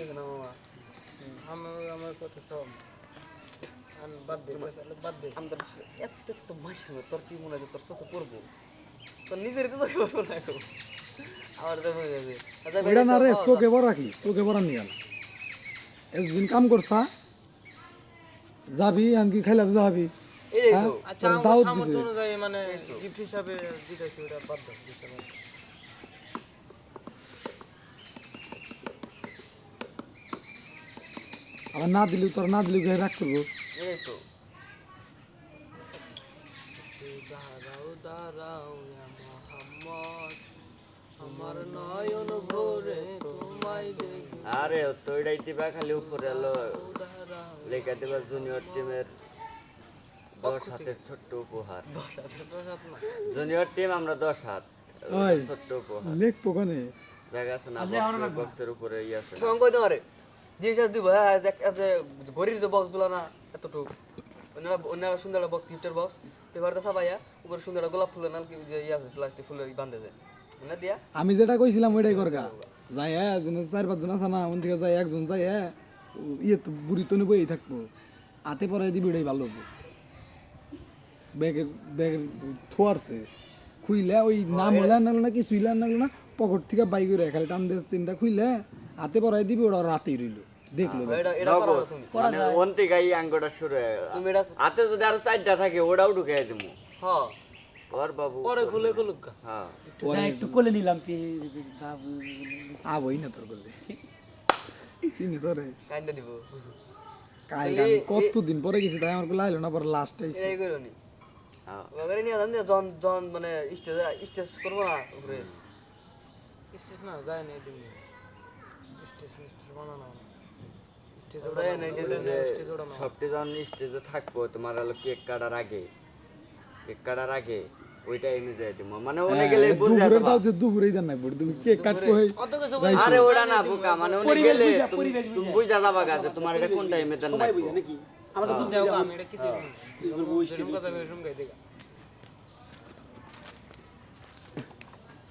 আছে না মামা আমার আমার কথা সব আমি বাদ দে বাদ দে। আমি এত তো মাসে তোর কি মনে হয় তোর চোখে পড়ব? তোর নিজেরই তো চোখে পড়ব না এখন। আমার তো মনে যাবে আচ্ছা না রে চোখে বড় রাখি চোখে বড় নিয়ে একদিন কাম করছা যাবি আনকি খাইলা তো যাবি? এই হ্যাঁ? তো আচ্ছা আমার সামর্থ্য অনুযায়ী মানে গিফট হিসাবে দিতেছি ওটা বাদ দাও দিতে বাদ দাও। আবার না দিলি তোর না দিলি গায়ে রাগ করব। তো তুই দাঁড়াও দাঁড়াও মোহাম্মদ। আমার নয়ন ভরে তোমায় দেখি। আরে তো এটাই দিবা খালি উপরে এলো লেখা দিবা জুনিয়র টিমের দশ হাতের ছোট্ট উপহার। জুনিয়র টিম আমরা দশ হাত। ছোট্ট উপহার। লেখবো জায়গা আছে না বক্সের উপরে ইয়ে আছে না। তোমার কইতে পারে জিনিস দিব হ্যাঁ ঘড়ির যে বক্সগুলো না এতটুকু। অন্যরা অন্যরা সুন্দর বক্স গিফটের বক্স পেপারটা ছাপাইয়া উপরে সুন্দর গোলাপ ফুলের নাল কি যে ইয়ে আছে প্লাস্টিক ফুলের বান্ধে যায় না দিয়া? আমি যেটা কইছিলাম ওইটাই করগা যাই হ্যাঁ চার পাঁচজন আছে না ওন থেকে যাই একজন যাই হ্যাঁ ইয়ে তো বুড়ি তো বই থাকব। হাতে পরে দিবি ওইটাই ভালো হব। ব্যাগের ব্যাগের থোয়ারছে। খুইলে ওই নাম নাগলো না কিছু হইলে নাগলো না পকেট থেকে বাই করে খালি টান দিয়ে চিন্তা খুইলে হাতে পরাই দিবি ওরা রাতেই রইল। দেখল করো তুমি। মানে থেকে এই আঙ্গটা শুরু হয়ে গেল। তুমি এটা হাতে যদি আরও চারটা থাকে ওটাও ঢুকে দিবো হ্যাঁ। ওর বাবু। পরে খুলে খুলুক। হ্যাঁ। একটু কোলে নিলাম কি আবই না তোর করবে চিনি তোরে কাইন্দা দিব। কাল আমি কতদিন পরে গেছি তাই আমার কোলে আইলো না পরে লাস্ট আইছে। এটাই করো নি। হ্যাঁ। ওখানে নিয়ে যান জন জন মানে স্টেজ স্টেজ করব না উপরে। স্টেজ না যায় না এদিন স্টেজ স্টেজ না স্টেজ যায় না, স্টেজ না স্টেজে থাকব তোমার হলো কেক কাটার আগে কেক কাটার আগে ওইটা এনে যাই দিব মানে ওনে গেলে বুঝে দুপুরে দাও যে দুপুরেই দেন নাই তুমি কেক কাটবো হই আরে ওটা না বোকা মানে ওনে গেলে তুমি বুঝা যাবা গাছে তোমার এটা কোন টাইমে দেন না নাকি আমরা তো বুঝতে দেও আমি এটা কিছু যেরকম কথা বেরুম গাই দেখা